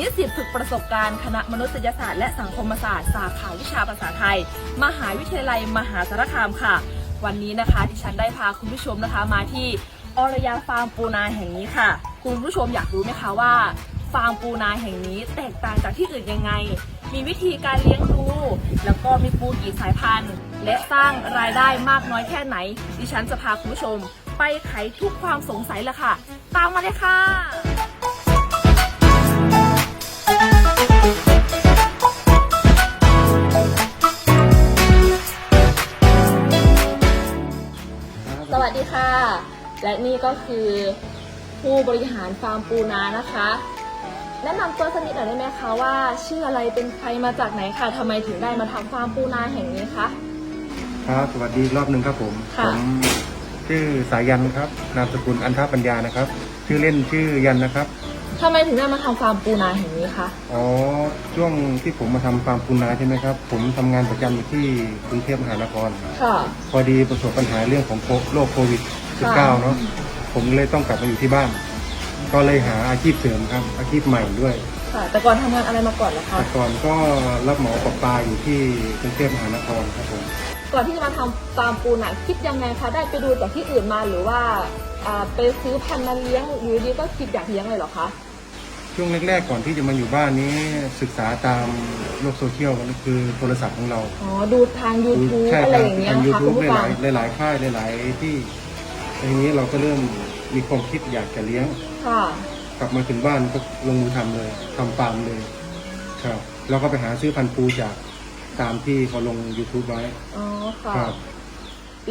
นิสิตฝึกประสบการณ์คณะมนุษยศาสตร์และสังคมศาสตร์สาขาวิชาภาษาไทย มหาวิทยาลัยมหาสารคามค่ะ วันนี้นะคะดิฉันได้พาคุณผู้ชมนะคะมาที่อรยาฟาร์มปูนาแห่งนี้ค่ะ คุณผู้ชมอยากรู้ไหมคะว่า ฟาร์มปูนาแห่งนี้แตกต่างจากที่อื่นยังไง มีวิธีการเลี้ยงดู แล้วก็มีปูกี่สายพันธุ์ และสร้างรายได้มากน้อยแค่ไหน ดิฉันจะพาคุณผู้ชมไปไขทุกความสงสัยเลยค่ะ ตามมาเลยค่ะ ค่ะ และนี่ก็คือผู้บริหารฟาร์มปูนานะคะ แนะนำตัวสักนิดหน่อยได้ไหมคะว่า ชื่ออะไรเป็นใครมาจากไหนค่ะทำไมถึงได้มาทำฟาร์มปูนาแห่งนี้คะ ครับสวัสดีอีกรอบหนึ่งครับผมค่ะผมชื่อสายันครับ นามสกุลอันทปัญญานะครับ ชื่อเล่นชื่อยันนะครับ ทำไมถึงได้มาทำฟาร์มปูนาแห่งนี้คะ อ๋อช่วงที่ผมมาทำฟาร์มปูนาใช่ไหมครับ ผมทำงานประจำอยู่ที่กรุงเทพมหานคร ค่ะ พอดีประสบปัญหาเรื่องของโรคโควิด ค่ะ 19 เนาะผมเลยต้องกลับมาอยู่ที่บ้าน ก็เลยหาอาชีพเสริมครับ อาชีพใหม่ด้วยค่ะ แต่ก่อนทำงานอะไรมาก่อนเหรอคะ แต่ก่อนก็รับเหมาประปาอยู่ที่กรุงเทพมหานครครับผม ก่อนที่จะมาทำฟาร์มปูนาคิดยังไงคะ ได้ไปดูจากที่อื่นมาหรือว่าอ่าไปซื้อพันธุ์มาเลี้ยงอยู่ดีก็คิดอยากเลี้ยงเลยเหรอคะ ช่วงแรกๆก่อนที่จะมาอยู่บ้านนี้ศึกษาตามโลกโซเชียลก็คือโทรศัพท์ของเราอ๋อดูทาง YouTube ใช่อะไรทางอย่างเงี้ยทางนะคะยูคุณทูบผู้หฟัลางยๆหลายๆค่ายหลายๆที่ทีนี้เราก็เริ่มมีความคิดอยากจะเลี้ยง ค่ะ กลับมาถึงบ้านก็ลงมือทำเลยทำฟาร์มเลยครับแล้วก็ไปหาซื้อพันธุ์ปูจากตามที่เขาลง YouTube ไว้อ๋อค่ะ ครับ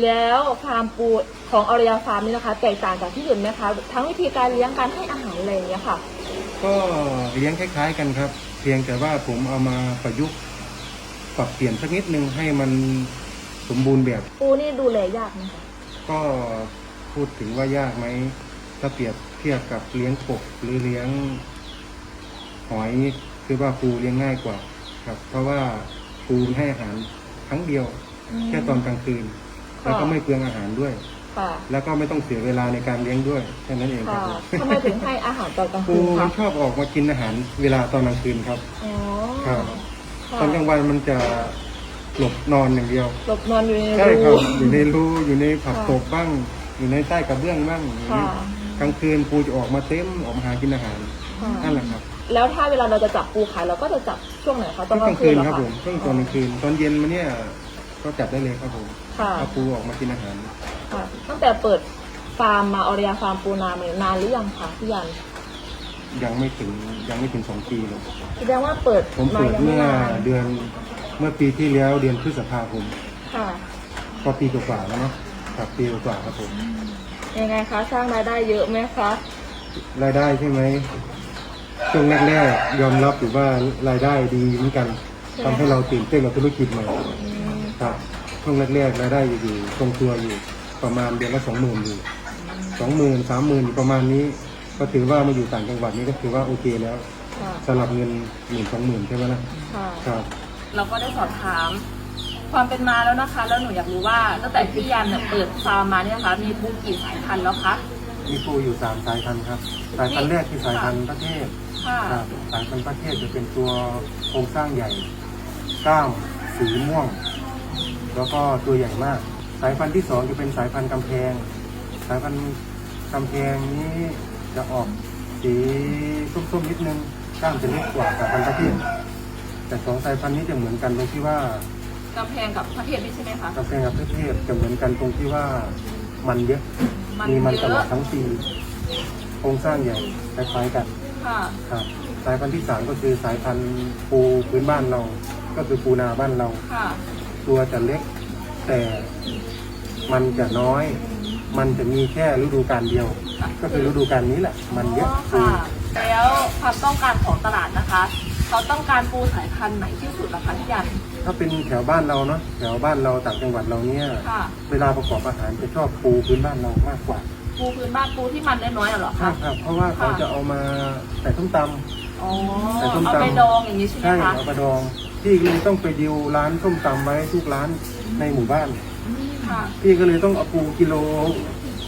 แล้วฟาร์มปูของอรยาฟาร์มนี่นะคะ แตกต่างจากที่อื่นไหมคะ ทั้งวิธีการเลี้ยงการให้อาหารอะไรอย่างเงี้ยค่ะ ก็เลี้ยงคล้ายๆ กันครับ เพียงแต่ว่าผมเอามาประยุกต์ปรับเปลี่ยนสักนิดนึงให้มันสมบูรณ์แบบ ปูนี่ดูแลยากไหมคะก็พูดถึงว่ายากไหมถ้าเปรียบเทียบกับเลี้ยงกบหรือเลี้ยงหอยนี่คือว่าปูเลี้ยงง่ายกว่าครับ เพราะว่าปูให้อาหารครั้งเดียว แค่ตอนกลางคืน แล้วก็ไม่เปลืองอาหารด้วย ค่ะแล้วก็ไม่ต้องเสียเวลาในการเลี้ยงด้วยแค่นั้นเองครัค่ะบผมทำไมถึงให้อาหารตอนกลางปูคืนคะชอบออกมากินอาหารเวลาตอนกลางคืนครับ อ๋อครับ ค่ะตอนกลางวันมันจะหลบนอนอย่างเดียวหลบนอนอยู่ในใช่ครูรับอยู่ในรูอยู่ในผักค่ะตบบ้าง อยู่ในใต้กระเบื้องบ้างอย่างนี้ค่ะ กลางคืนปูจะออกมาเต็มออกมาหากินอาหารค่ะนั่นแหละครับแล้วถ้าเวลาเราจะจับปูขายเราก็จะจับช่วงไหนคะตช่อวนงกกลาลางงคืคืนนเหรอครับคะผมช่วงตอนกลางคืน ตอนเย็นมาเนี่ยก็จับได้เลยครับผมค่ะ เอาปูออกมากินอาหาร ค่ะ ตั้งแต่เปิดฟาร์มมาอรยาฟาร์มปูนามาเนี่ยนานหรือยังคะพี่ยันยังไม่ถึงยังไม่ถึงสองปีเลยแสดงว่าเปิดผมมาเปิดยังไม่เมื่อนานเดือนเมื่อปีที่แล้วเดือนพฤษภาคมค่ะ ก็ปีกว่าๆแล้วเนาะครับปีกว่าๆครับผมยังไงคะสร้างรายได้เยอะไหมคะรายได้ใช่ไหมช่วงแรกๆยอมรับอยู่ว่ารายได้ดีเหมือนกันทำให้เราตื่นเต้นกับธุรกิจใหม่อืม ครับช่วงแรกๆรายได้อยู่ทรงตัวอยู่ ประมาณเดือนละสองหมื่นอยู่สองหมื่นสามหมื่นอยู่ประมาณนี้ ก็ถือว่ามาอยู่ต่างจังหวัดนี้ก็ถือว่าโอเคแล้วค่ะสำหรับเงินหมื่นสองหมื่นใช่ไหมล่ะค่ะครับเราก็ได้สอบถามความเป็นมาแล้วนะคะ แล้วหนูอยากรู้ว่าตั้งแต่พี่ยันเนี่ยเปิดฟาร์มมาเนี่ยนะคะ มีปูกี่สายพันธุ์แล้วคะ มีปูอยู่สามสายพันธุ์ครับสายพันธุ์แรกคือสายพันธุ์ประเทศค่ะ ครับสายพันธุ์ประเทศจะเป็นตัวโครงสร้างใหญ่กล้ามสีม่วง แล้วก็ตัวใหญ่มาก สายพันธุ์ที่สองจะเป็นสายพันธุ์กำแพง สายพันธุ์กำแพงนี้จะออกสีส้มๆนิดนึงกล้ามจะเล็กกว่าสายพันธุ์ประเทศแต่สองสายพันธุ์นี้จะเหมือนกันตรงที่ว่ากำแพงกับประเทศนี่ใช่ไหมคะกำแพงกับประเทศจะเหมือนกันตรงที่ว่ามันเยอะมันมีมันเยตลออะดทั้งปีโครงสร้างใหญ่คล้ายๆกันค่ะครับสายพันธุ์ที่สามก็คือสายพันธุ์ปูพื้นบ้านเรา ก็คือปูนาบ้านเราค่ะตัวจะเล็ก แต่มันจะน้อย มันจะมีแค่ฤดูกาลเดียว ก็คือฤดูกาลนี้แหละ มันเยอะค่ะ แล้วความต้องการของตลาดนะคะ เขาต้องการปูสายพันธุ์ไหนที่สุดล่ะคะพี่ยันถ้าเป็นแถวบ้านเราเนาะแถวบ้านเราต่างจังหวัดเราเนี่ย ค่ะเวลาประกอบอาหารจะชอบปูพื้นบ้านเรามากกว่าปูพื้นบ้านปูที่มันน้อยๆอะเหรอครัคะบครับเพราะว่าเขาค่ะจะเอามาใส่ส้มตำ อ๋อใส่ส้มเอาตำไปดองอย่างนี้ใช่ไหมใช่คะเอากระดอง ที่เลยต้องไปดิวร้านส้มตำไว้ทุกร้านในหมู่บ้านอืมค่ะพี่ก็เลยต้องเอาปูกิโล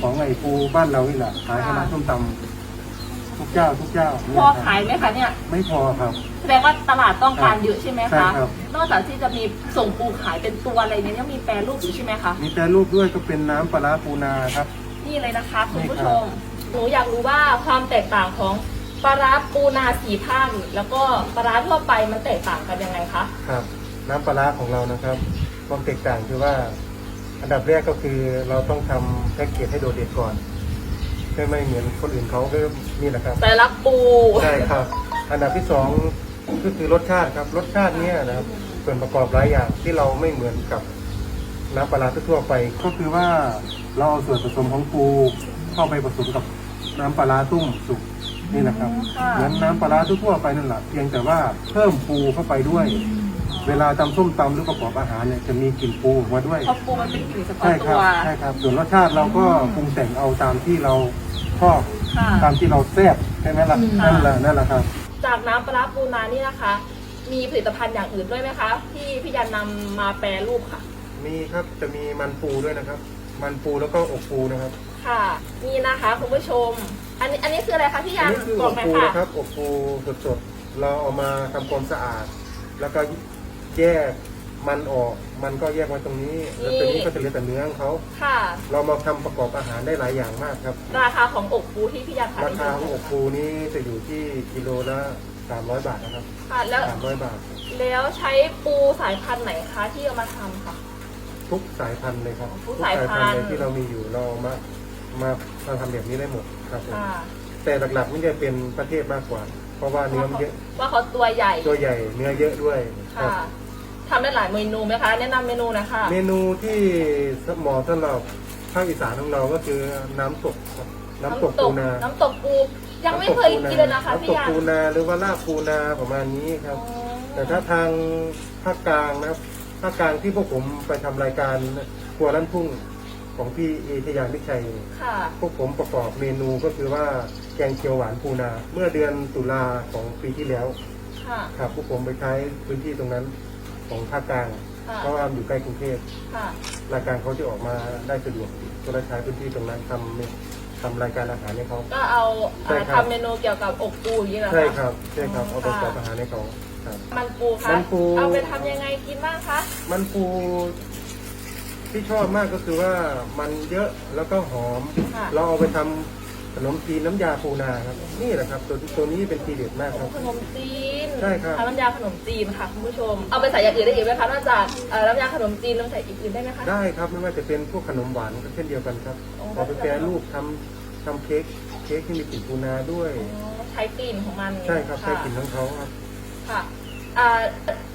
ของไอ้ปูบ้านเรานี่แหละขายให้ร้านส้มตำทุกเจ้าทุกเจ้าพเนี่อครับขายไหมคะเนี่ย ไม่พอครับ แสดงว่าตลาดต้องการเยอะใช่ไหมใช่คะ ครับ นอกจากที่จะมีส่งปูขายเป็นตัวอะไรเนี่ยยังมีแปรรูปอยู่ใช่ไหมคะ มีแต่รูปด้วยก็เป็นน้ำปลาร้าปูนาครับ นี่เลยนะคะคุณผู้นี่ชครับมหนูอยากรู้ว่าความแตกต่างของ ปลาร้าปูนาสีภาคแล้วก็ปลาร้าทั่วไปมันแตกต่างกันยังไงคะครับน้ำปลาร้าของเรานะครับความแตกต่างคือว่า อันดับแรกก็คือเราต้องทำแพ็กเกจให้โดดเด่นก่อนไม่ไม่เหมือนคนอื่นเขาก็นี่แหละครับ แต่ลักษณ์ปูใช่ครับ อันดับที่สองก็คือรสชาติครับ รสชาติเนี้ยนะครับส่วนประกอบหลายอย่างที่เราไม่เหมือนกับน้ำปลาร้าทั่วๆไป ก็คือว่าเราเอาส่วนผสมของปูเข้าไปผสมกับน้ำปลาร้าตุ้มสุก นี่นะครับค่ะเหมือนน้ำปลาร้าทั่วๆไปนั่นแหละเพียงแต่ว่าเพิ่มปูเข้าไปด้วย เวลาตำส้มตำหรือประกอบอาหารเนี่ยจะมีกลิ่นปูออกมาด้วยเพราะปูมันเป็นกลิ่นเฉพาะใช่คตัรับว ใช่ครับส่วนรสชาติเราก็ปรุงแต่งเอาตามที่เราชอบค่ะตามที่เราแซ่บใช่ไหมล่ะอืม นั่นแหละนั่นแหละครับ จากน้ำปลาร้าปูนานี่นะคะ มีผลิตภัณฑ์อย่างอื่นด้วยไหมคะ ที่พี่ยันนำมาแปรรูปค่ะ มีครับจะมีมันปูด้วยนะครับ มันปูแล้วก็อกปูนะครับ ค่ะ นี่นะคะคุณผู้ชม อันนี้อันนี้คืออะไรคะพี่ยัอันนนี้คือบอกอกหน่อยปูค่ะ นะครับอกปูสดๆ เราเอามาทำความสะอาด แล้วก็แยกมันออก มันก็แยกไว้ตรงนี้ แล้วตัวนี้ก็จะเหลือแต่เนื้อของเขา ค่ะ เรามาทำประกอบอาหารได้หลายอย่างมากครับ ราคาของอกปูที่พี่ยันขายราคาของอกปูนี้จะอยู่ที่กิโลละ 300 บาทนะครับ ค่ะ แล้ว300 บาท แล้วใช้ปูสายพันธุ์ไหนคะที่เอามาทำค่ะ ทุกสายพันธุ์เลยครับทุกสายพันธุ์เลยที่เรามีอยู่เรามา มามาทำแบบนี้ได้หมดครับผมค่ะแต่หลักๆนี่จะเป็นประเทศมากกว่า เพราะว่าเนื้อมันเยอะว่าเขาตัวใหญ่ ตัวใหญ่เนื้อเยอะด้วยครัค่ะบ ทำได้หลายเมนูไหมคะ แนะนำเมนูหนะคะเมนูที่เหมาะสำหรับภาคอีสานของเราก็คือน้ำตกครับน้ำตกปูนาน้ำตกปู ยังไม่เคยกินเลยนะคะพี่น้ำตกยันปูนาหรือว่าลาบปูนาประมาณนี้ครับ อ๋อแต่ถ้าทางภาคกลางนะครับภาคกลางที่พวกผมไปทำรายการครัวลั่นทุ่ง ของพี่เอทยามิชัย ค่ะ พวกผมประกอบเมนูก็คือว่าแกงเขียวหวานปูนา เมื่อเดือนตุลาของปีที่แล้ว ค่ะ ครับพวกผมไปใช้พื้นที่ตรงนั้นของภาคกลาง ค่ะ เพราะว่าอยู่ใกล้กรุงเทพค่ะ รายการเขาจะออกมาได้สะดวกก็เลยใช้พื้นที่ตรงนั้นทำเมทำรายการอาหารให้เขา ก็เอาใช่อ่าครับ ทำเมนูเกี่ยวกับอกปูอย่างนี้เหรอคะ ใช่ครับใช่ครับเอาไปค่ะประกอบอาหารให้เขาครับ มันปูคะมันปู เอาไปทำยังไงกินบ้างคะ มันปู ที่ชอบมากก็คือว่ามันเยอะแล้วก็หอม ค่ะ เราเอาไปทำขนมจีนน้ำยาปูนาครับ นี่แหละครับ ตัวตัวนี้เป็นทีเด็ดมากครับ ขนมจีนใช่ครับ ทำน้ำยาขนมจีนค่ะคุณผู้ชม เอาไปใส่อย่างอื่นได้อีกไหมคะนอกจากเอ่อน้ำยาขนมจีนน้ำใส่อีกอื่นได้ไหมคะ ได้ครับไม่ว่าจะเป็นพวกขนมหวานก็เช่นเดียวกันครับโอ้เอาไปแปรรูปทำทำเค้กเค้กที่มีกลิ่นปูนาด้วย อ๋อใช้กลิ่นของมันใช่ครับใช้ะกลิ่นของเขาครับ ค่ะ อ่า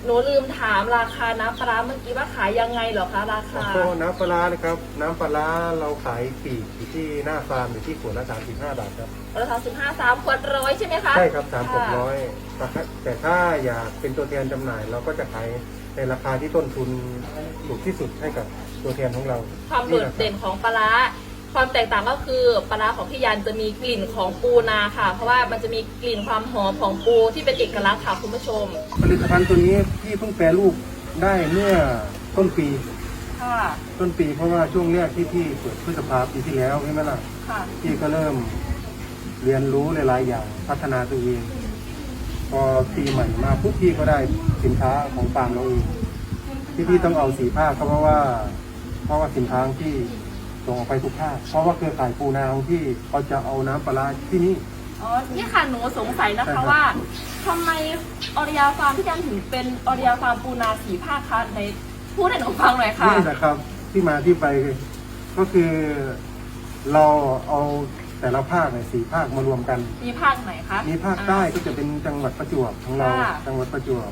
หนูลืมถามราคาน้ำปลาร้าเมื่อกี้ว่าขายยังไงเหรอคะราคา แล้วก็น้ำปลาร้านะครับ น้ำปลาร้าเราขายปลีกอยู่ที่หน้าฟาร์มอยู่ที่ขวดละ35บาทครับ ราคาสิบห้าสามขวดร้อยใช่ไหมคะใช่ครับสามขวดค่ะร้อยแต่ถ้าแต่ถ้าอยากเป็นตัวแทนจำหน่าย เราก็จะขายในราคาที่ต้นทุนถูกที่สุดให้กับตัวแทนของเราความโดดเด่นของปลาร้า ความแตกต่างก็คือปลาร้าของพี่ยันจะมีกลิ่นของปูนาค่ะ เพราะว่ามันจะมีกลิ่นความหอมของปูที่เป็นเอกลักษณ์ค่ะคุณผู้ชม ผลิตภัณฑ์ตัวนี้พี่เพิ่งแปรรูปได้เมื่อต้นปี ค่ะ ต้นปีเพราะว่าช่วงแรกที่พี่เปิดพฤษภาปีที่แล้วใช่ไหมล่ะ ค่ะ พี่ก็เริ่มเรียนรู้หลายๆอย่างพัฒนาตัวเอง พอปีใหม่มาปุ๊บพี่ก็ได้สินค้าของฟาร์มเราเองที่พี่ต้องเอาสีภาคก็เพราะว่า เพราะว่าสินค้าของพี่ ส่งออกไปทุกภาคเพราะว่าเครือข่ายปูนาของพี่เขาจะเอาน้ำปลาร้าที่นี่ อ๋อนี่ค่ะหนูสงสัยนะใช่ครัคะบ ว่าทำไมออริยาฟาร์มพี่ยันถึงเป็นออริยาฟาร์มปูนาสีภาคคะในพูดให้หนูฟังหน่อยค่ะ นี่แหละครับที่มาที่ไปก็คือเราเอาแต่ละภาคในยสี่ภาคมารวมกัน มีภาคไหนคะ มีภาคใต้ก็จะเป็นจังหวัดประจวบของเรา ค่ะ จังหวัดประจวบ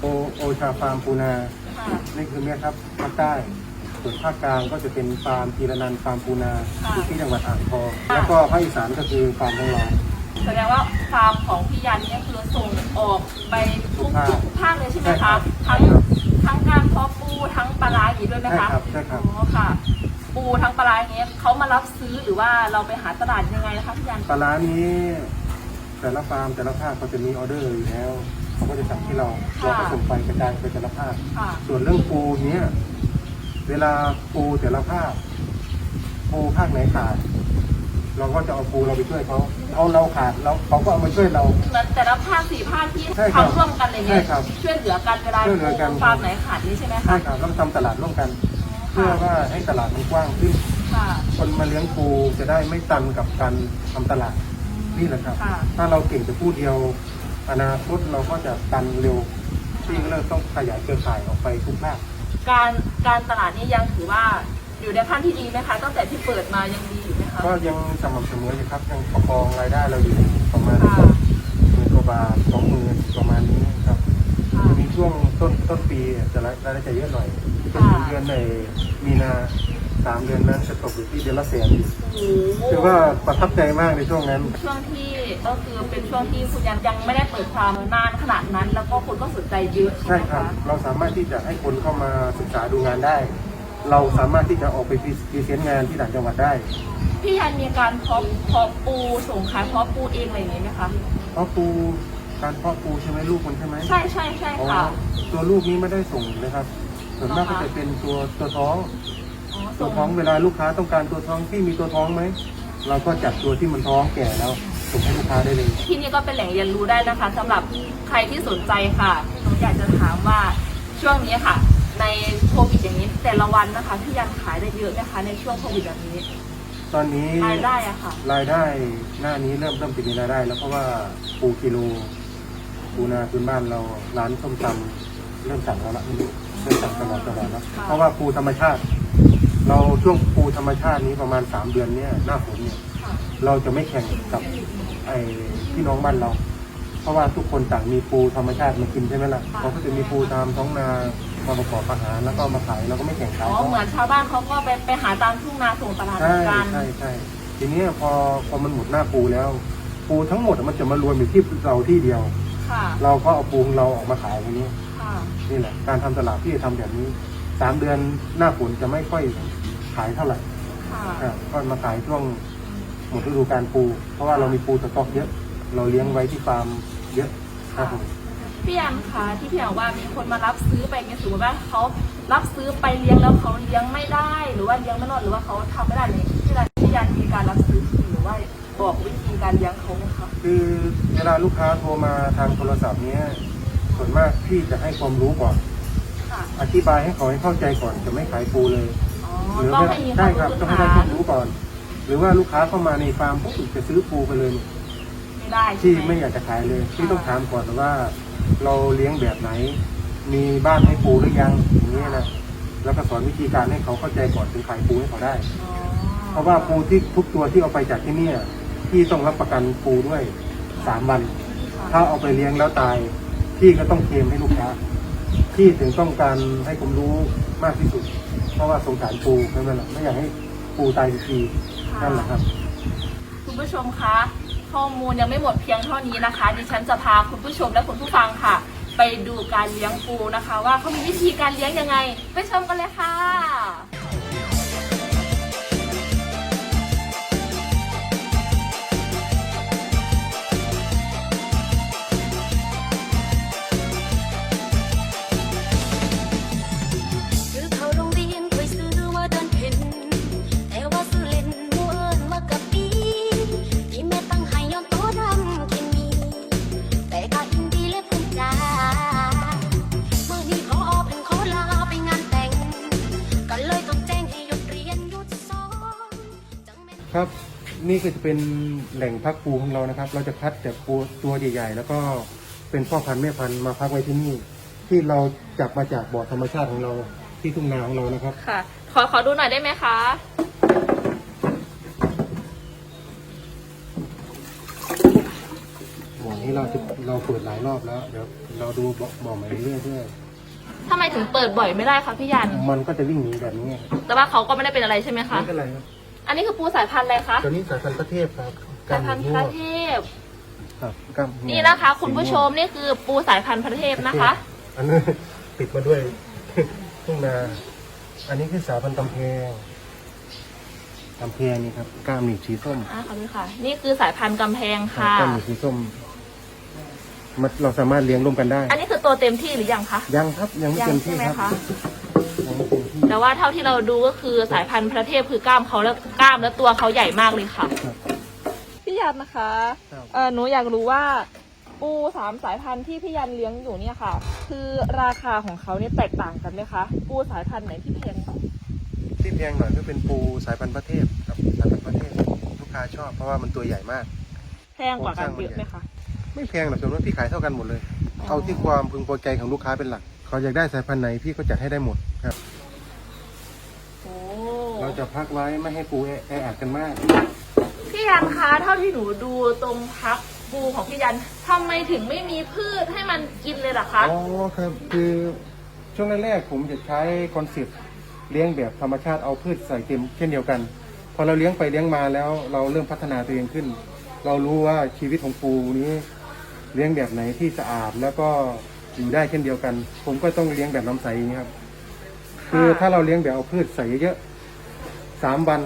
โอโอชาฟาร์มปูนา ค่ะ นี่คือเนี่ยครับภาคใต้ ส่วนภาคกลางก็จะเป็นฟาร์มทีระนันฟาร์มปูนาค่ะอยู่ที่จังหวัดอ่างทองค่ะแล้วก็ภาคอีสานก็คือฟาร์มของเราแสดงว่าฟาร์มของพี่ยันเนี่ยคือส่งออกไปทุกภาคทุกภาคเลยใช่ไหมใช่ครัคะบทั้งใช่ครับทั้งการเพาะปูทั้งปลาร้าอย่างนี้ด้วยไหมใช่คะครับใช่ครับอ๋อค่ะ ปูทั้งปลาร้าอย่างเงี้ยเขามารับซื้อหรือว่าเราไปหาตลาดยังไงนะคะพี่ยันปลาร้านี้แต่ละฟาร์มแต่ละภาคเขาจะมีออเดอร์อยู่แล้วเขาก็จะสั่งที่เราเราก็ส่งไปกระจายไปแต่ละภาคค่ะส่วนเรื่องปูเนี้ย เวลาปูแต่ละภาคปูภาคไหนขาด เราก็จะเอาปูเราไปช่วยเขาเอาเราขาดเราเขาก็เอามาช่วยเรา เหมือนแต่ละภาคสี่ภาคที่ใช่ครับทำร่วมกันอะไรใช่เงี้ยครับช่วยเหลือกันเวลาช่วยเหลือกันฟาร์มไหนขาดนี้ใช่ไหมใช่คะครับต้องทำตลาดร่วมกัน เพื่อว่าให้ตลาดมันกว้างขึ้น ค่ะ คนมาเลี้ยงปูจะได้ไม่ตันกับการทำตลาดนี่แหละครับ ค่ะ ถ้าเราเก่งแต่ผู้เดียว อนาคตเราก็จะตันเร็วที่ก็เลยต้องขยายเครือข่ายออกไปทุกภาค การการตลาดนี้ยังถือว่าอยู่ในขั้นที่ดีไหมคะตั้งแต่ที่เปิดมายังดีอยู่ไหมคะก็ยังสม่ำเสมออยู่ครับยังประคองรายได้เราอยู่ประมาณค่ะหมื่นกว่าบาทสองหมื่นประมาณนี้ครับค่ะมีช่วงต้นต้นปีจะรายได้จะเยอะหน่อยจนถึงเดือนในมีนาสามเดือนนั้นจะตกอยู่ที่เดือนละแสนอยู่โอ้โหถือว่าประทับใจมากในช่วงนั้นช่วงที่ ก็คือเป็นช่วงที่คุณยันยังไม่ได้เปิดความนานขนาดนั้น แล้วก็คนก็สนใจเยอะใช่ใช่ไหมครับ คะเราสามารถที่จะให้คนเข้ามาศึกษาดูงานได้ เราสามารถที่จะออกไปพรีเซนต์งานที่ต่างจังหวัดได้ พี่ยันมีการเพาะเพาะปูส่งขายเพาะปูเองอะไรอย่างนี้ไหมคะเพราะปูการเพาะปูใช่ไหมลูกมันใช่ไหมใช่ใช่ใช่อ๋อค่ะตัวลูกนี้ไม่ได้ส่งนะครับ ส่วนมากเหรก็อคะจะเป็นตัวตัวท้อง อ๋อตัส่วงท้องเวลาลูกค้าต้องการตัวท้องที่มีตัวท้องไหม เราก็จัดตัวที่มันท้องแก่แล้ว ส่งให้ลูกค้าได้เลยที่นี่ก็เป็นแหล่งเรียนรู้ได้นะคะสำหรับใครที่สนใจค่ะหนูอยากจะถามว่าช่วงนี้ค่ะ ในโควิดอย่างนี้แต่ละวันนะคะพี่ยันขายได้เยอะไหมคะ ในช่วงโควิดแบบนี้ ตอนนี้รายได้อะค่ะ รายได้หน้านี้เริ่มเริ่มจะมีรายได้ แล้วเพราะว่าปูกิโลปูนาพื้นบ้านเราร้านส้มตำเริ่มสั่งแล้วละเริ่มสั่งตลอดตลอดแล้วค่ะเพราะว่าปูธรรมชาติ เราช่วงปูธรรมชาตินี้ประมาณสามเดือนเนี่ยหน้าฝนเนี่ยค่ะเราจะไม่แข่งกับ ไอ้พี่น้องบ้านเรา เพราะว่าทุกคนต่างมีปูธรรมชาติมากินใช่ไหมล่ะเขาก็จะมีปูตามท้องนามาประกอบอาหารแล้วก็เอามาขายเราก็ไม่แข่งขาอ๋ยอเขาเหมือนชาวบ้านเขาก็ไปไปหาตามทุ่งนาส่งตลาดเหใช่มือนกันใช่ใช่ทีนี้พอพอมันหมดหน้าปูแล้ว ปูทั้งหมดมันจะมารวมอยู่ที่เราที่เดียว ค่ะ เราก็เอาปูของเราออกมาขายทีนี้ ค่ะ นี่แหละการทำตลาดที่จะทำแบบนี้สามเดือนหน้าฝนจะไม่ค่อยขายเท่าไหร่ค่ะอะก็มาขายช่วง หมดฤดูการปู เพราะว่าเรามีปูสต็อกเยอะ เราเลี้ยงไว้ที่ฟาร์มเยอะครับผมพี่ยันคะที่พี่ยันว่ามีคนมารับซื้อไปเนี่ยสมมติว่าเขารับซื้อไปเลี้ยงแล้วเขาเลี้ยงไม่ได้ หรือว่าเลี้ยงไม่รอดหรือว่าเขาทำไม่ได้เนี่ยพี่ยันพี่ยันมีการรับซื้อคืนหรือว่าบอกวิธีการเลี้ยงเขาไหมคะคือเวลาลูกค้าโทรมาทางโทรศัพท์เนี้ยส่วนมากพี่จะให้ความรู้ก่อนค่ะอธิบายให้เขาให้เข้าใจก่อนจะไม่ขายปูเลยอ๋อหรือต้องว่าให้มีคใช่วามครับรู้ต้องพื้ให้นได้คฐาวานมรู้ก่อน หรือว่าลูกค้าเข้ามาในฟาร์มปุ๊บจะซื้อปูไปเลยไม่ได้ที่ใช่หไม่อยากจะขายเลยที่ต้องถามก่อนว่า เราเลี้ยงแบบไหน มีบ้านให้ปูหรือยังอย่างนี้นะแล้วก็สอนวิธีการให้เขาเข้าใจก่อนถึงขายปูให้เขาได้ อ๋อเพราะว่าปูที่ทุกตัวที่เอาไปจากที่เนี่ยพี่ต้องรับประกันปูด้วยสามวัน ถ้าเอาไปเลี้ยงแล้วตาย พี่ก็ต้องเคลมให้ลูกค้าพี่ถึงต้องการให้ผมรู้มากที่สุด เพราะว่าสงสารปูนั่นแหละไม่อยากให้ปูตายฟรี ๆนั่นแหละครับ คุณผู้ชมคะข้อมูลยังไม่หมดเพียงเท่านี้นะคะ ดิฉันจะพาคุณผู้ชมและคุณผู้ฟังค่ะ ไปดูการเลี้ยงปูนะคะ ว่าเขามีวิธีการเลี้ยงยังไง ไปชมกันเลยค่ะ นี่ก็จะเป็นแหล่งพักปูของเรานะครับ เราจะคัดแต่ปูตัวใหญ่ๆ แล้วก็เป็นพ่อพันธุ์แม่พันธุ์มาพักไว้ที่นี่ ที่เราจับมาจากบ่อธรรมชาติของเราที่ทุ่งนาของเรานะครับ ค่ะ ขอขอดูหน่อยได้ไหมคะ บ่อนี้เราจะเราเปิดหลายรอบแล้ว เดี๋ยวเราดูบ่อบ่อใหม่เรื่อยๆด้วยทำไมถึงเปิดบ่อยไม่ได้คะพี่ยันมันก็จะวิ่งหนีแบบนี้แต่ว่าเขาก็ไม่ได้เป็นอะไรใช่ไหมคะ ไม่เป็นไรครับ อันนี้คือปูสายพันธุ์อะไรคะตัวนี้สายพันธุ์พระเทพครับสายพันธุ์พระเทพครับกล้ามหัวนี่นะคะ คุณผู้ชมนี่คือปูสายพันธุ์พระเทพนะคะ อันนี้ติดมาด้วยทุ่งนา อันนี้คือสายพันธุ์กำแพงกำแพงนี่ครับกล้ามหนีบสีส้มอ่าขอบคุณค่ะ นี่คือสายพันธุ์กำแพงค่ะกล้ามหนีบสีส้มมันเราสามารถเลี้ยงร่วมกันได้ อันนี้คือตัวเต็มที่หรือยังคะ ยังครับ ยังไม่ยังเต็มใช่ที่ไหมครับ แต่ว่าเท่าที่เราดูก็คือสายพันธุ์พระเทพคือกล้ามเขาแล้วกล้ามและตัวเขาใหญ่มากเลยค่ะครับพี่ยันนะคะครับเออหนูอยากรู้ว่าปูสามสายพันธุ์ที่พี่ยันเลี้ยงอยู่เนี่ยค่ะ คือราคาของเขาเนี่ยแตกต่างกันไหมคะ ปูสายพันธุ์ไหนที่แพงกว่าที่แพงหน่อยก็เป็นปูสายพันธุ์พระเทพครับสายพันธุ์พระเทพลูกค้าชอบเพราะว่ามันตัวใหญ่มาก แพงกว่ากันเยอะไหมคะไม่แพงหรอกส่วนมากพี่ขายเท่ากันหมดเลยอ๋อเอาที่ความพึงพอใจของลูกค้าเป็นหลัก เขาอยากได้สายพันธุ์ไหนพี่ก็จัดให้ได้หมดครับ โอ้เราจะพักไว้ไม่ให้ปูแอแออัดกันมาก พี่ยันคะเท่าที่หนูดูตรงพักปูของพี่ยันทำไมถึงไม่มีพืชให้มันกินเลยล่ะคะ อ๋อครับคือช่วงแรกๆผมจะใช้คอนเซ็ปต์เลี้ยงแบบธรรมชาติเอาพืชใส่เต็มเช่นเดียวกัน พอเราเลี้ยงไปเลี้ยงมาแล้วเราเริ่มพัฒนาตัวเองขึ้น เรารู้ว่าชีวิตของปูนี้ เลี้ยงแบบไหนที่สะอาดแล้วก็ อยู่ได้เช่นเดียวกัน ผมก็ต้องเลี้ยงแบบน้ำใสอย่างนี้ครับ คือถ้าเราเลี้ยงแบบเอาพืชใส่เยอะๆสามวัน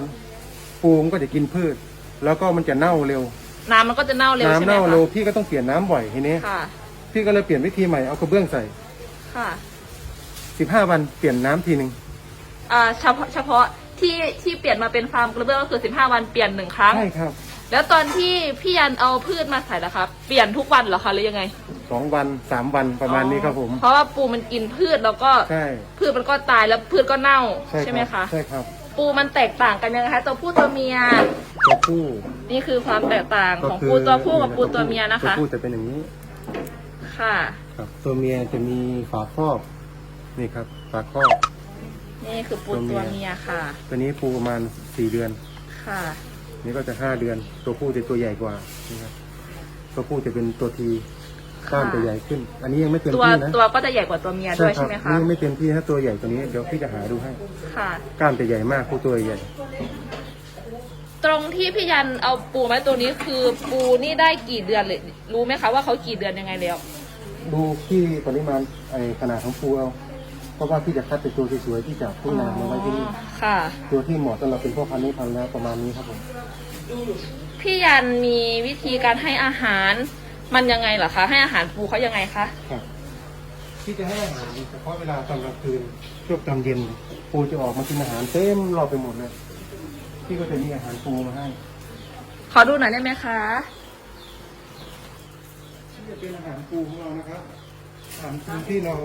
ปูมันก็จะกินพืช แล้วก็มันจะเน่าเร็ว น้ำมันก็จะเน่าเร็วใช่น้ำไหมเน่าคะเร็วพี่ก็ต้องเปลี่ยนน้ำบ่อยทีนี้ค่ะ พี่ก็เลยเปลี่ยนวิธีใหม่เอากระเบื้องใส่ค่ะสิบห้าวันเปลี่ยนน้ำทีหนึ่งอ่าเฉพาะเฉพาะที่ที่เปลี่ยนมาเป็นฟาร์มกระเบื้องก็คือ15 วันเปลี่ยนหนึ่งครั้ง ใช่ครับ แล้วตอนที่พี่ยันเอาพืชมาใส่ละครับ เปลี่ยนทุกวันเหรอคะหรือยังไง สองวันสามวันประมาณนี้ครับผม เพราะว่าปูมันกินพืชแล้วก็ใช่ พืชมันก็ตายแล้วพืชก็เน่าใช่ใช่ไหมรัคะบใช่ครับ ปูมันแตกต่างกันยังไงคะตัวผู้ตัวเมียตัวผู้นี่คือความแตกต่างของก็คืปูตัวผู้กับปูตัวเมียนะตัวคะผู้จะเป็นอย่างนี้ค่ะครับตัวเมียจะมีฝาครอบนี่ครับฝาครอบนี่คือปูตัวเมียค่ะ ตัวนี้ปูประมาณสี่เดือนค่ะ นี่ก็จะห้าเดือน ตัวผู้จะตัวใหญ่กว่านี่ครับตัวผู้จะเป็นตัวที กล้ามจะใหญ่ขึ้น อันนี้ยังไม่เต็มตัวที่นะตัวก็จะใหญ่กว่าตัวเมียด้วยครัใช่ไหมคะนี่ไม่เต็มที่ถ้าตัวใหญ่กว่านี้เดี๋ยวพี่จะหาดูให้ค่ะ กล้ามจะใหญ่มากผู้ตัวใหญ่ ตรงที่พี่ยันเอาปูมาตัวนี้คือปูนี่ได้กี่เดือนเลยรู้ไหมคะว่าเขากี่เดือนยังไงแล้ว ดูที่ปริมาณไอขนาดของปูเอาเพราะว่าพี่จะคัดเป็นตัวสวยๆที่จากทุ่งนามาไว้ที่นี่ค่ะ ตัวที่เหมาะสำหรับเป็นพ่อพันธุ์นี้พันธุ์แล้วประมาณนี้ครับผมพี่ยันมีวิธีการให้อาหาร มันยังไงเหรอคะ ให้อาหารปูเขายังไงคะ ครับพี่จะให้อาหารเฉพาะเวลาตอนกลางคืนช่วงตอนเย็น ปูจะออกมากินอาหารเต็มรอบไปหมดเลยพี่ก็จะมีอาหารปูมาให้ขอดูหน่อยได้ไหมคะนี่จะเป็นอาหารปูของเรานะครับอาหารปูที่เรา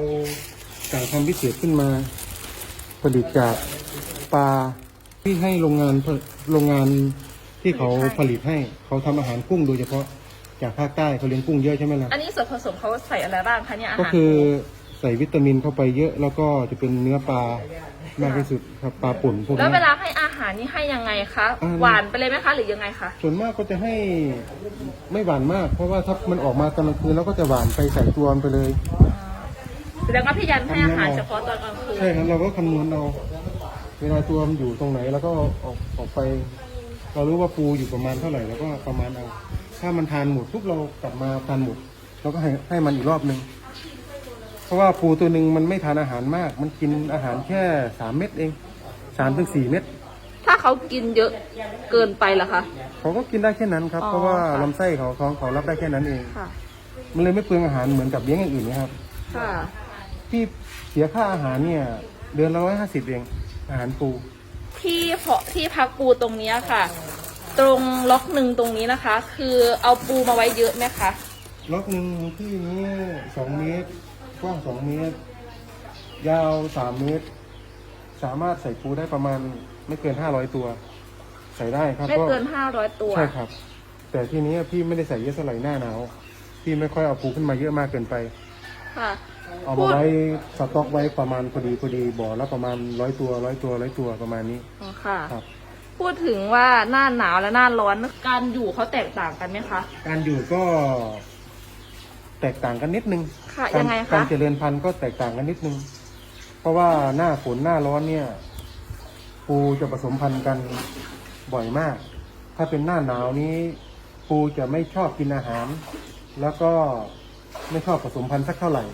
สั่งทำพิเศษขึ้นมาผลิตจากปลาที่ให้โรงงานผลิตโรงงานที่เขาผลิตให้ เขาทำอาหารกุ้งโดยเฉพาะ จากภาคใต้เขาเลี้ยงกุ้งเยอะใช่ไหมล่ะ อันนี้ส่วนผสมเขาใส่อะไรบ้างคะเนี่ยอาก็หารคือใส่วิตามินเข้าไปเยอะ แล้วก็จะเป็นเนื้อปลามากที่สุดครับปลาป่นพวกแล้วนี้เวลาให้อาหารนี่ให้ยังไงคะอ่า หวานไปเลยไหมคะ หรือยังไงคะส่วนมากก็จะให้ไม่หวานมาก เพราะว่าถ้ามันออกมาตอนกลางคืนเราก็จะหวานไปใส่ตัวมันไปเลย แสดงว่าพี่ยันให้อาหารเฉพาะตอนกลางคืนใช่ครับเราก็คำนวณเอาเวลาตัวมันอยู่ตรงไหนแล้วก็ออกออกไป เรารู้ว่าปูอยู่ประมาณเท่าไหร่แล้วก็ประมาณเอา ถ้ามันทานหมดปุ๊บเรากลับมาทานหมดเราก็ให้ให้มันอีกรอบหนึ่งเพราะว่าปูตัวหนึ่งมันไม่ทานอาหารมาก มันกินอาหารแค่สามเม็ดเองสามถึงสี่เม็ดถ้าเขากินเยอะเกินไปล่ะคะ เขาก็กินได้แค่นั้นครับ อ๋อเพราะว่าค่ะ ลำไส้เขาเขาเขารับได้แค่นั้นเอง ค่ะ มันเลยไม่เปลืองอาหารเหมือนกับเลี้ยงอย่างอื่นนะครับ ค่ะ ที่เสียค่าอาหารเนี่ย เดือนละร้อยห้าสิบเองอาหารปู ที่เพาะที่พักปูตรงเนี้ยค่ะ ตรงล็อกหนึ่งตรงนี้นะคะ คือเอาปูมาไว้เยอะไหมคะล็อกหนึ่งที่นี้สองเมตร กว้างสองเมตร ยาวสามเมตร สามารถใส่ปูได้ประมาณไม่เกินห้าร้อยตัว ใส่ได้ครับไม่เกินห้าร้อยตัว ใช่ครับ แต่ทีนี้พี่ไม่ได้ใส่เยอะเท่าไหร่หน้าหนาวพี่ไม่ค่อยเอาปูขึ้นมาเยอะมากเกินไปค่ะเอามาไว้สต็อกไว้ประมาณพอดีพอดีบ่อละประมาณร้อยตัวร้อยตัวร้อยตัวประมาณนี้อ๋อค่ะครับ พูดถึงว่าหน้าหนาวและหน้าร้อนการอยู่เขาแตกต่างกันไหมคะ การอยู่ก็แตกต่างกันนิดนึงค่ะการยังไงการคะเจริญพันธุ์ก็แตกต่างกันนิดนึง เพราะว่าหน้าฝนหน้าร้อนเนี่ย ปูจะผสมพันธุ์กันบ่อยมาก ถ้าเป็นหน้าหนาวนี้ ปูจะไม่ชอบกินอาหาร แล้วก็ไม่ชอบผสมพันธุ์สักเท่าไหร่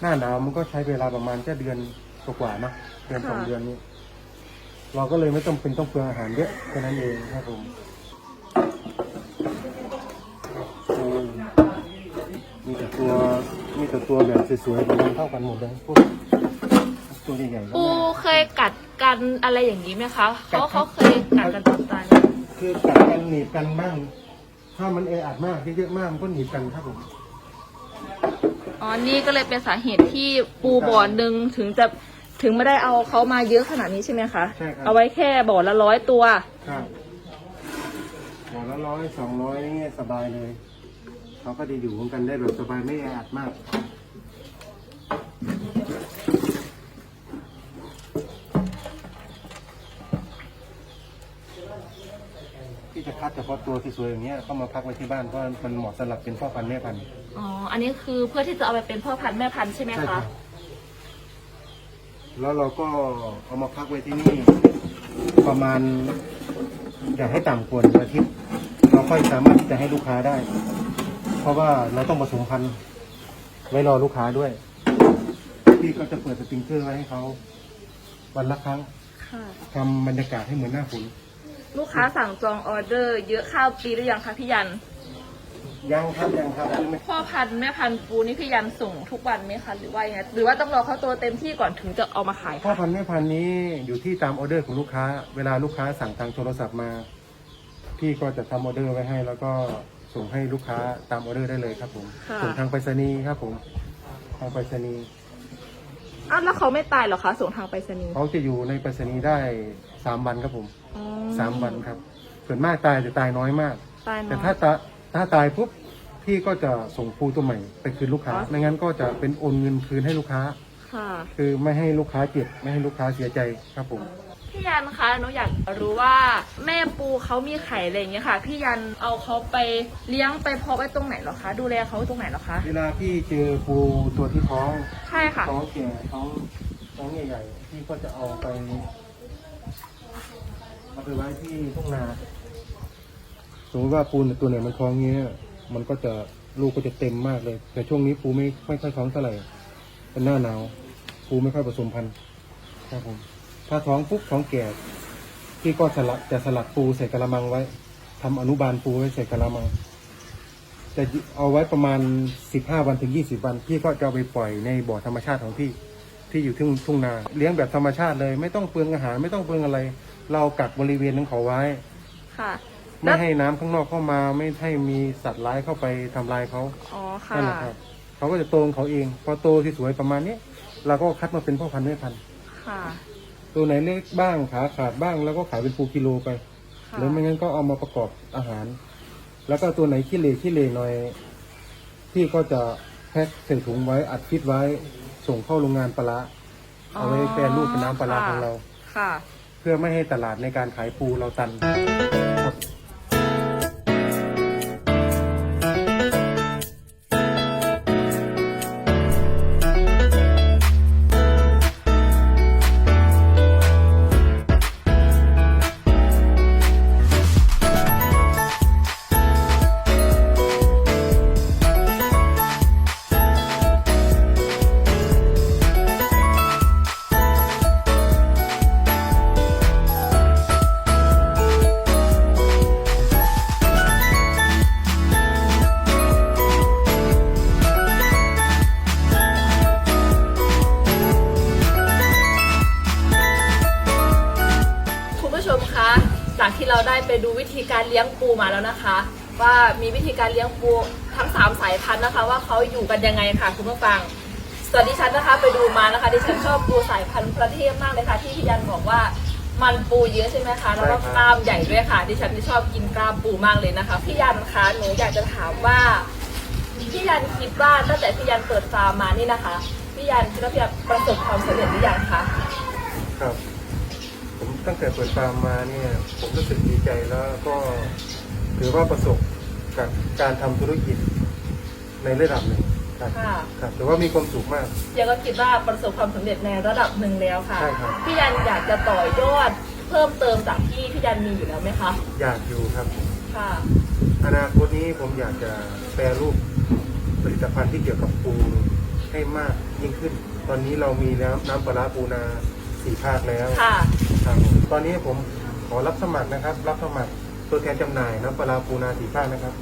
หน้าหนาวมันก็ใช้เวลาประมาณแค่เดือนกว่าๆเนอะเดือนสองเดือนนี้ เราก็เลยไม่ต้องเป็นต้องเปลืองอาหารเยอะแค่นั้นเองครับผมปูมีแต่ตัวมีแต่ตัวแบบสวยๆประมาณเท่ากันหมดเลยพวกตัวใหญ่ๆก็ปูไม่เคยกัดกันอะไรอย่างนี้ไหมคะเขาเขาเคยกัดกันตอนตายไหมคือกัดกันหนีบกันบ้าง ถ้ามันแออัดมากเยอะๆมากมันก็หนีบกันครับผม อ๋อ นี่ก็เลยเป็นสาเหตุที่ปูบ่อหนึ่งถึงจะ ถึงไม่ได้เอาเขามาเยอะขนาดนี้ใช่ไหมคะ ใช่ครับ เอาไว้แค่บ่อละร้อยตัว ครับหัวละร้อยสองร้อยนี่สบายเลยเขาก็จะอยู่ร่วมกันได้แบบสบายไม่แออัดมาก ที่จะคัดเฉพาะตัวที่สวยอย่างเงี้ยเข้ามาพักไว้ที่บ้านเพราะมันเหมาะสำหรับเป็นพ่อพันธุ์แม่พันธุ์ อ๋อ อันนี้คือเพื่อที่จะเอาไปเป็นพ่อพันธุ์แม่พันธุ์ใช่ไหมใช่คคะรับ แล้วเราก็เอามาพักไว้ที่นี่ ประมาณอย่าให้ต่ำกว่าหนึ่งอาทิตย์เราค่อยสามารถที่จะให้ลูกค้าได้ เพราะว่าเราต้องผสมพันธุ์ไว้รอลูกค้าด้วย พี่ก็จะเปิดสปริงเกอร์ไว้ให้เขาวันละครั้งค่ะ ทำบรรยากาศให้เหมือนหน้าฝน ลูกค้าสั่งจองออเดอร์เยอะข้าวปีหรือยังคะพี่ยัน ยังครับยังครับคือไม่พ่อพันธุ์แม่พันธุ์ปูนี่พี่ยันส่งทุกวันไหมคะหรือว่ายังไงหรือว่าต้องรอเขาโตเต็มที่ก่อนถึงจะเอามาขายพ่อคะพันธุ์แม่พันธุ์นี้อยู่ที่ตามออเดอร์ของลูกค้า เวลาลูกค้าสั่งทางโทรศัพท์มา พี่ก็จะทำออเดอร์ไว้ให้ แล้วก็ส่งให้ลูกค้าตามออเดอร์ได้เลยครับผมค่ะ ส่งทางไปรษณีย์ครับผมทางไปรษณีย์อ้าวแล้วเขาไม่ตายเหรอคะส่งทางไปรษณีย์เขาจะอยู่ในไปรษณีย์ได้สามวันครับผมอ๋อสามวันครับส่วนมากตายแต่ตายน้อยมาก ตายน้อยแต่ถ้าตา ถ้าตายปุ๊บพี่ก็จะส่งปูตัวใหม่ไปคืนลูกค้าอ๋อไม่งั้นก็จะเป็นโอนเงินคืนให้ลูกค้า ค่ะ คือไม่ให้ลูกค้าเจ็บไม่ให้ลูกค้าเสียใจครับผม พี่ยันคะหนูอยากรู้ว่าแม่ปูเขามีไข่อะไรอย่างเงี้ยค่ะ พี่ยันเอาเขาไปเลี้ยงไปเพาะไว้ตรงไหนเหรอคะ ดูแลเขาตรงไหนเหรอคะ เวลาพี่เจอปูตัวที่ท้องใช่ค่ะ ท้องแก่ท้องท้องใหญ่ๆพี่ก็จะเอาไปเอาไปไว้ที่ทุ่งนา สมมติว่าปูตัวไหนมันท้องเงี้ย มันก็จะลูกก็จะเต็มมากเลย แต่ช่วงนี้ปูไม่ไม่ค่อยท้องเท่าไหร่เป็นหน้าหนาวปูไม่ค่อยผสมพันธุ์ครับผม ถ้าท้องปุ๊บท้องแก่พี่ก็สลัดจะสลัดปูใส่กระมังไว้ทำอนุบาลปูไว้ใส่กระมังจะเอาไว้ประมาณสิบห้าวันถึงยี่สิบวัน พี่ก็จะเอาไปปล่อยในบ่อธรรมชาติของพี่ที่อยู่ที่ทุ่งนา เลี้ยงแบบธรรมชาติเลย ไม่ต้องเปลืองอาหารไม่ต้องเปลืองอะไร เรากักบริเวณของเขาไว้ ค่ะ ไม่ให้น้ำข้างนอกเข้ามาไม่ให้มีสัตว์ร้ายเข้าไปทำลายเขาอ๋อค่ะนั่นแหละครับเขาก็จะโตของเขาเอง พอโตที่สวยประมาณนี้เราก็คัดมาเป็นพ่อพันธุ์แม่พันธุ์ค่ะตัวไหนเล็กบ้างขาขาดบ้าง แล้วก็ขายเป็นปูกิโลไป ค่ะหรือไม่งั้นก็เอามาประกอบอาหาร แล้วก็ตัวไหนขี้เหร่ขี้เหร่หน่อย พี่ก็จะแพ็คใส่ถุงไว้อัดฟิตไว้ ส่งเข้าโรงงานปลาร้าเอาไว้แปรรูปเป็นน้ำปลาร้าของเรา ค่ะ เพื่อไม่ให้ตลาดในการขายปูเราตันครับ การเลี้ยงปูทั้ง 3 สายพันธุ์นะคะ ว่าเขาอยู่กันยังไงค่ะคุณผู้ฟัง ส่วนดิฉันนะคะไปดูมานะคะดิฉันชอบปูสายพันธุ์ประเทศมากเลยค่ะที่พี่ยันบอกว่ามันปูเยอะใช่ไหมคะแล้วก็กล้ามใหญ่ด้วยค่ะ ดิฉันที่ชอบกินกล้ามปูมากเลยนะคะพี่ยันคะหนูอยากจะถามว่าพี่ยันคิดว่าตั้งแต่พี่ยันเปิดฟาร์มมานี่นะคะพี่ยันคิดว่าพี่ยันประสบความสำเร็จหรือยังคะครับ ผมตั้งแต่เปิดฟาร์มมาเนี่ย ผมรู้สึกดีใจแล้วก็ถือว่าประสบ กับการทำธุรกิจในระดับหนึ่งครับค่ะ ครับถือว่ามีความสุขมากยังก็คิดว่าประสบความสำเร็จในระดับหนึ่งแล้วค่ะ ใช่ครับ พี่ยันอยากจะต่อยอดเพิ่มเติมจากที่พี่ยันมีอยู่แล้วไหมคะ อยากอยู่ครับ ค่ะ อนาคตนี้ผมอยากจะแปรรูปผลิตภัณฑ์ที่เกี่ยวกับปูให้มากยิ่งขึ้น ตอนนี้เรามีน้ำน้ำปลาร้าปูนาสี่ภาคแล้วค่ะ ครับผมตอนนี้ผมขอรับสมัครนะครับ รับสมัคร ตัวแทนจำหน่ายน้ำปลาร้าปูนาสี่ภาคนะครับ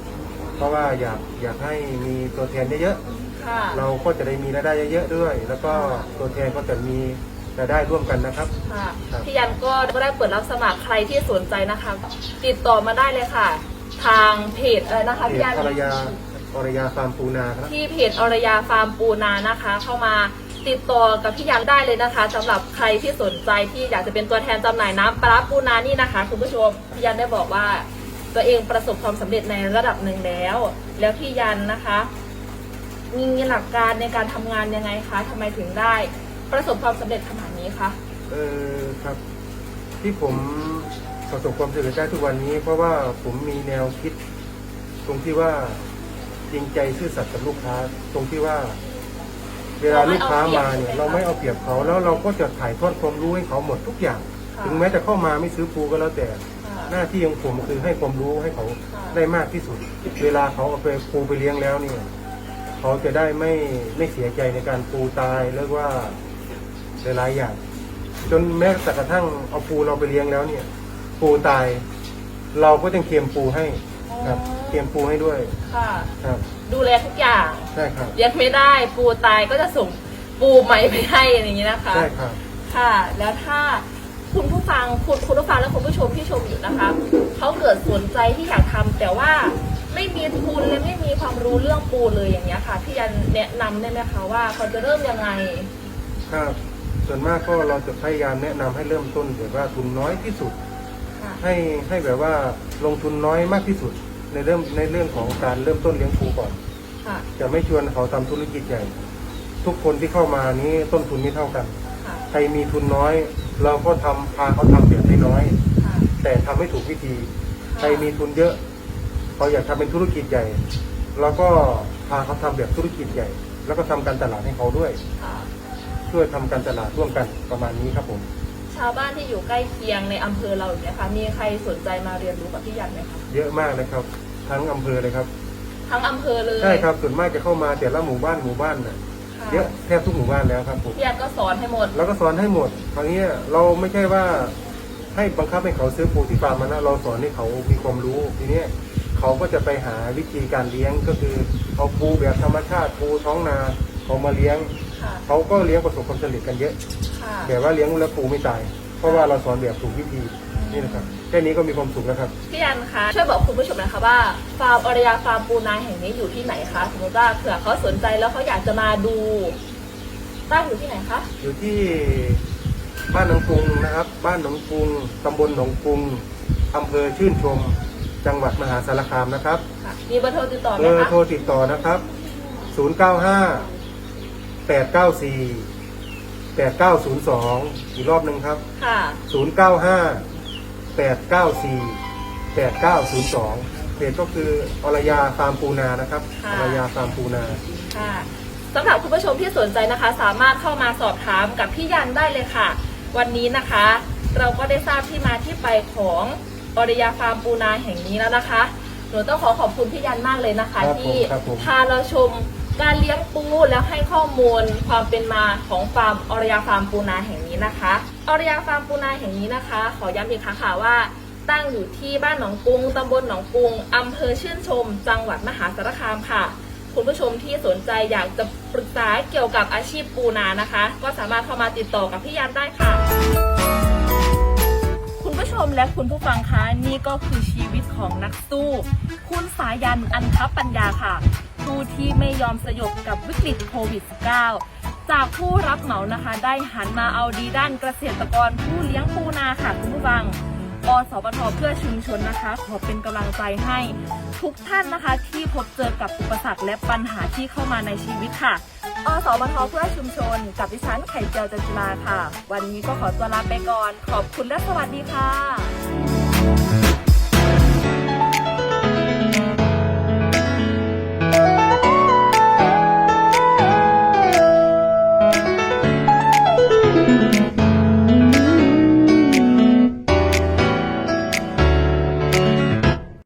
เพราะว่าอยากอยากให้มีตัวแทนเยอะค่ะๆเราก็จะได้มีรายได้เยอะๆด้วย แล้วก็ตัวแทนก็จะมีจะได้ร่วมกันนะครับค่ะครับพี่ยันก็ได้เปิดรับสมัครใครที่สนใจนะคะ ติดต่อมาได้เลยค่ะ ทางเพจอะไรนะคะเพพี่จยันภรรยาภรรยาฟาร์มปูนาครับที่เพจอรยาฟาร์มปูนานะคะ เข้ามา ติดต่อกับพี่ยันได้เลยนะคะสำหรับใครที่สนใจที่อยากจะเป็นตัวแทนจำหน่ายน้ำปลาปูนานี่นะคะ คุณผู้ชมพี่ยันได้บอกว่า ตัวเองประสบความสำเร็จในระดับหนึ่งแล้ว แล้วพี่ยันนะคะมีหลักการในการทำงานยังไงคะทำไมถึงได้ ประสบความสำเร็จขนาดนี้คะเออครับ ที่ผมประสบความสำเร็จได้ทุกวันนี้ เพราะว่าผมมีแนวคิด ตรงที่ว่าจริงใจซื่อสัตย์กับลูกค้า ตรงที่ว่า เวลาลูกค้ามาเนี่ยเราไม่เอาเปรียบเขาแล้วเราก็จะถ่ายทอดความรู้ให้เขาหมดทุกอย่างค่ะถึงแม้จะเข้ามาไม่ซื้อปูก็แล้วแต่ค่ะหน้าที่ของผมคือให้ความรู้ให้เขาค่ะได้มากที่สุด เวลาเขาเอาไปปูไปเลี้ยงแล้วเนี่ยเขาจะได้ไม่ไม่เสียใจในการปูตายหรือว่าหลายๆอย่าง จนแม้แต่กระทั่งเอาปูเราไปเลี้ยงแล้วเนี่ย ปูตาย เราก็ยังเคียมปูให้ครับ เคียมปูให้ด้วยค่ะ ครับดูแลทุกอย่างใช่ครับเลี้ยงไม่ได้ปูตายก็จะส่งปูใหม่ไปให้อย่างนี้นะคะ ใช่ครับ ค่ะ แล้วถ้าคุณผู้ฟังคุณคุณผู้ฟังและคุณผู้ชมที่ชมอยู่นะคะเขาเกิดสนใจที่อยากทำแต่ว่าไม่มีทุนและไม่มีความรู้เรื่องปูเลยอย่างเงี้ยค่ะพี่ยันแนะนำได้ไหมคะว่าเขาจะเริ่มยังไง ครับ ส่วนมากก็เราจะพยายามแนะนำให้เริ่มต้นแบบว่าทุนน้อยที่สุดค่ะให้ให้แบบว่าลงทุนน้อยมากที่สุด ในเรื่องในเรื่องของการเริ่มต้นเลี้ยงปูก่อน ค่ะ จะไม่ชวนเขาทำธุรกิจใหญ่ ทุกคนที่เข้ามานี้ต้นทุนไม่เท่ากัน ค่ะ ใครมีทุนน้อย เราก็ทำพาเขาทำแบบน้อยค่ะ ๆแต่ทำให้ถูกวิธี ใครมีทุนเยอะเขาอยากทำเป็นธุรกิจใหญ่เราก็พาเขาทำแบบธุรกิจใหญ่ แล้วก็ทำการตลาดให้เขาด้วย ค่ะ ช่วยทำการตลาดร่วมกันประมาณนี้ครับผม ชาวบ้านที่อยู่ใกล้เคียงในอำเภอเราอย่างเงี้ยค่ะ มีใครสนใจมาเรียนรู้กับพี่ยันไหมคะ เยอะมากเลยครับ ทั้งอำเภอเลยครับทั้งอำเภอเลยใช่ครับส่วนมากจะเข้ามาแต่ละหมู่บ้านหมู่บ้านน่ะค่ะเยอะแทบทุกหมู่บ้านแล้วครับผม พี่ยันก็สอนให้หมดเราก็สอนให้หมดคราวนี้เราไม่ใช่ว่าให้บังคับให้เขาซื้อปูที่ฟาร์มมานะเราสอนให้เขามีความรู้ทีเนี้ยเขาก็จะไปหาวิธีการเลี้ยงก็คือเอาปูแบบธรรมชาติปูท้องนาเขามาเลี้ยง ค่ะ เขาก็เลี้ยงประสบความสำเร็จกันเยอะ ค่ะแบบว่าเลี้ยงแล้วปูไม่ตาย เพราะว่าเราสอนแบบถูกวิธี นี่นะครับแค่นี้ก็มีความสุขแล้วครับ พี่ยันคะช่วยบอกคุณผู้ชมหนะคะว่าฟาร์มอรยาฟาร์มปูนาแห่งนี้อยู่ที่ไหนคะสมมติว่าเผื่อเขาสนใจแล้วเขาอยากจะมาดูตั้งอยู่ที่ไหนคะอยู่ที่บ้านหนองกรุงนะครับ บ้านหนองกรุงตำบลหนองกรุงอำเภอชื่นชม จังหวัดมหาสารคามนะครับค่ะมีเบอร์โทรติดต่อไหเบมอร์คะโทรติดต่อนะครับ 095 894 8902 อีกรอบหนึ่งครับ ค่ะ 095 894 8902เพจก็คืออรยาฟาร์มปูนานะครับค่ะ อรยาฟาร์มปูนา ค่ะสำหรับคุณผู้ชมที่สนใจนะคะ สามารถเข้ามาสอบถามกับพี่ยันได้เลยค่ะ วันนี้นะคะ เราก็ได้ทราบที่มาที่ไปของอรยาฟาร์มปูนาแห่งนี้แล้วนะคะ หนูต้องขอขอบคุณพี่ยันมากเลยนะคะ ครับผมที่ครับผม พาเราชมการเลี้ยงปูแล้วให้ข้อมูลความเป็นมาของฟาร์มอรยาฟาร์มปูนาแห่งนี้นะคะ อรยาฟาร์มปูนาแห่งนี้นะคะ ขอย้ำอีกครั้งค่ะว่า ตั้งอยู่ที่บ้านหนองกรุงตำบลหนองกรุงอำเภอชื่นชม จังหวัดมหาสารคามค่ะ คุณผู้ชมที่สนใจอยากจะปรึกษาเกี่ยวกับอาชีพปูนานะคะ ก็สามารถเข้ามาติดต่อกับพี่ยันได้ค่ะ คุณผู้ชมและคุณผู้ฟังคะนี่ก็คือชีวิตของนักสู้ คุณสายันอันทัปัญญาค่ะผู้ที่ไม่ยอมสยบกับวิกฤตโควิด -19 จากผู้รับเหมานะคะ ได้หันมาเอาดีด้านเกษตรกรผู้เลี้ยงปูนาค่ะคุณผู้ฟังอสปทเพื่อชุมชนนะคะ ขอเป็นกำลังใจให้ทุกท่านนะคะ ที่พบเจอกับอุปสรรคและปัญหาที่เข้ามาในชีวิตค่ะอสปทเพื่อชุมชน กับดิฉันไข่เจียวจันจุลาค่ะ วันนี้ก็ขอตัวลาไปก่อน ขอบคุณและสวัสดีค่ะ